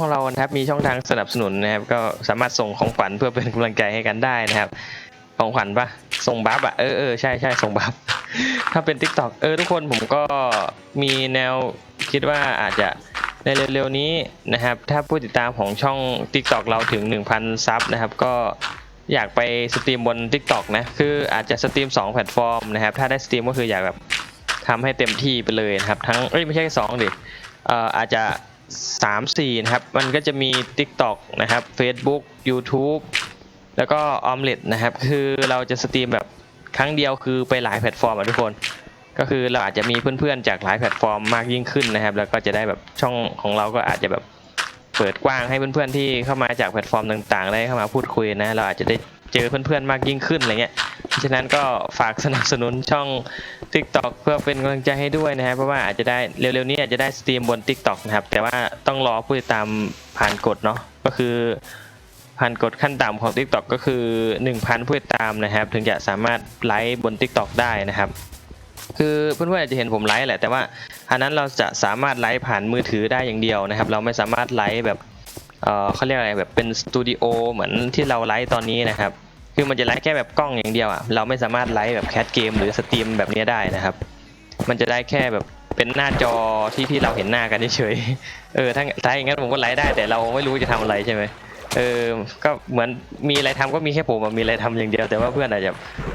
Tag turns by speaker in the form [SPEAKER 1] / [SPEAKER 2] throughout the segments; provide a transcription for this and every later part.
[SPEAKER 1] ของเรานะครับมีช่องทางสนับสนุนนะครับ ก็สามารถส่งของขวัญเพื่อเป็นกำลังใจให้กันได้นะครับ ของขวัญปะส่งบัฟอะเออเออใช่ใช่ส่งบัฟถ้าเป็น Tik t o อกเออทุกคนผมก็มีแนวคิดว่าอาจจะในเร็วๆนี้นะครับ ถ้าผู้ติดตามของช่อง Tik t o อกเราถึง 1,000 ซับนะครับ ก็อยากไปสตรีมบน Tik t o อกนะ คืออาจจะสตรีม 2 แพลตฟอร์มนะครับ ถ้าได้สตรีมก็คืออยากแบบทำให้เต็มที่ไปเลยนะครับ ทั้งเอ้ยไม่ใช่สองดิเอ่ออาจจะ 3 4 นะครับ มันก็จะมี TikTok นะครับ Facebook YouTube แล้วก็ออมเล็ตนะครับ คือเราจะสตรีมแบบครั้งเดียวคือไปหลายแพลตฟอร์มอะทุกคน ก็คือเราอาจจะมีเพื่อนๆ จากหลายแพลตฟอร์มมากยิ่งขึ้นนะครับ แล้วก็จะได้แบบช่องของเราก็อาจจะแบบเปิดกว้างให้เพื่อนๆที่เข้ามาจากแพลตฟอร์มต่างๆ ได้เข้ามาพูดคุยนะ เราอาจจะได้เจอเพื่อนๆมากยิ่งขึ้นอะไรเงี้ยเพราะ ฉะนั้นก็ฝากสนับสนุนช่อง TikTok เพื่อเป็นกำลังใจให้ด้วยนะครับเพราะว่าอาจจะได้เร็วๆนี้อาจจะได้สตรีมบน TikTok นะครับ แต่ว่าต้องรอผู้ติดตามผ่านกฎเนาะก็คือผ่านกฎขั้นต่ำของ TikTok ก็คือ 1,000 ผู้ติดตามนะครับ ถึงจะสามารถไลฟ์บน TikTok ได้นะครับ คือเพื่อนๆอาจจะเห็นผมไลฟ์แหละแต่ว่าอันนั้นเราจะสามารถไลฟ์ผ่านมือถือได้อย่างเดียวนะครับ เราไม่สามารถไลฟ์แบบเออเขาเรียกอะไรแบบเป็นสตูดิโอเหมือนที่เราไลฟ์ตอนนี้นะครับ คือมันจะไลฟ์แค่แบบกล้องอย่างเดียวอะเราไม่สามารถไลฟ์แบบแคสเกมหรือสตรีมแบบนี้ได้นะครับ มันจะได้แค่แบบเป็นหน้าจอที่ที่เราเห็นหน้ากันเฉยเออถ้าถ้าอย่างนั้นผมก็ไลฟ์ได้แต่เราไม่รู้จะทำอะไรใช่ไหมเออ ก็เหมือนมีอะไรทำก็มีแค่ผมมีอะไรทำอย่างเดียว แต่ว่าเพื่อนอาจจะ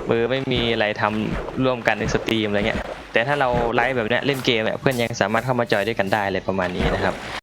[SPEAKER 1] เออไม่มีอะไรทำร่วมกันในสตรีมอะไรเงี้ย แต่ถ้าเราไลฟ์แบบเนี้ยเล่นเกมเนี่ยเพื่อนยังสามารถเข้ามาจอยด้วยกันได้เลยประมาณนี้นะครับ